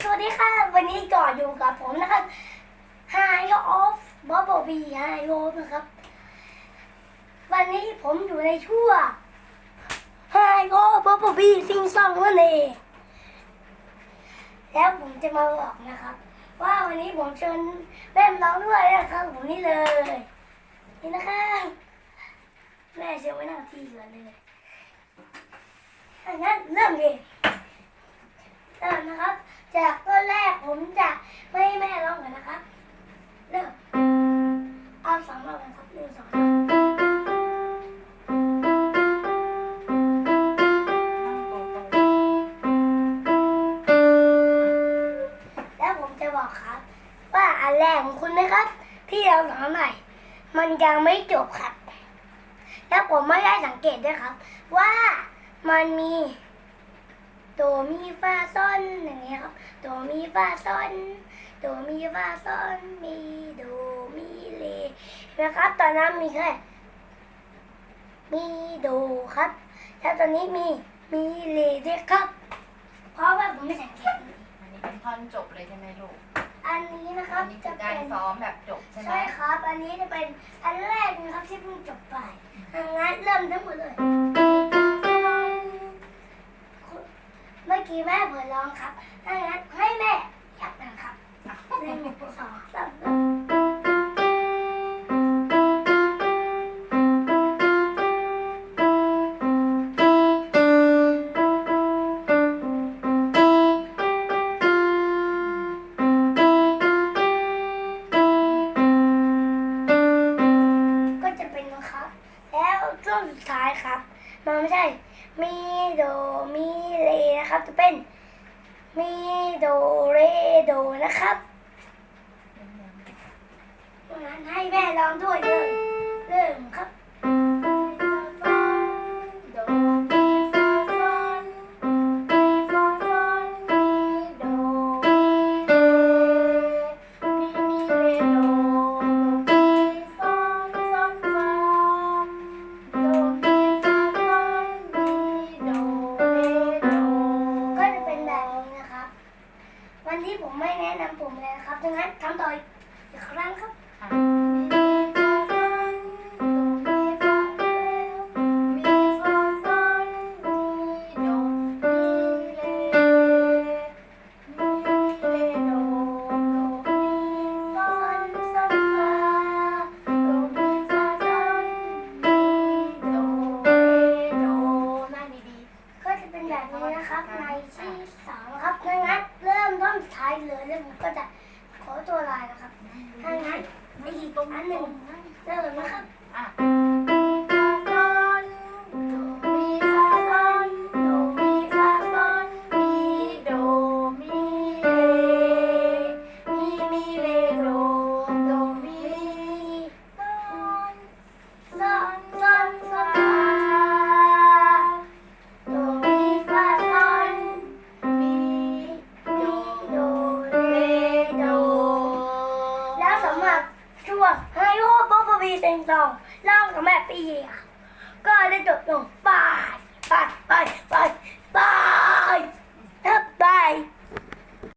สวัสดีค่ะ วันนี้ก่ออยู่กับผมนะครับ High of Bubble Bee High of นะครับ วันนี้ผมอยู่ในช่วง High of Bubble Bee ซิงซองนั่นเองแล้วผมจะมาบอกนะครับ ว่าวันนี้ผมเชิญแม่ร้องด้วยนะครับผมนี่เลย นี่นะครับแม่เชิญไว้หน้าที่ก่อนเลยงั้นเริ่มเลย เริ่มนะครับ จากต้นแรกผมจะไม่ให้แม่ร้องก่อนนะครับเริ่มเอาสองรอบนะครับหนึ่งสองสามแล้วผมจะบอกครับ ว่าอันแรกของคุณนะครับ ที่เราสอนใหม่มันยังไม่จบครับ แล้วผมไม่ได้สังเกตด้วยครับ ว่ามันมี โดมีฟาซอนอย่างเงี้ยครับโดมีฟาซอนโดมีฟาซอนมีโดมีเลเห็นะครับ ตอนนั้นมีแค่มีโดครับ แล้วตอนนี้มีมีเลด้วยครับ เพราะว่าผมไม่สังเกตอันนี้เป็นท่อนจบเลยใช่ไหมลูกอันนี้นะครัอับนนี้คืจะอการเป็นซ้อมแบบจบใช่ไหม ใช่ครับ อันนี้จะเป็นอันแรกนะครับที่เพิ่งจบไปอันงั้นเริ่มทั้งหมดเลย ครับ ถ้างั้นให้แม่อยากนะครับอะหนึ่งสองสามก็จะเป็นนะครับ แล้วช่วงสุดท้ายครับ มันไม่ใช่ มีโดมีเลนะครับ จะเป็น มีโดเรโดนะครับดังนั้นให้แม่ลองด้วยเลย ไม่แนะนำผมเลยนะครับดังนั้นทำต่ออีกครั้งครับอะมีฟาซอนโดมีฟามีฟาซอนมีโดมีเลมีเลโดโดมีซอนซอนฟาโดมีฟาซอนมีโดเรโดนั่งดีก็จะเป็นแบบนี้นะครับในที่สองครับดังนั้นเริ่ม ต้นท้ายเลยแล้ ช่วงไฮโอบ๊อบบี้เซงซองเล่ากับแม่ปีอะก็ได้จบลงบา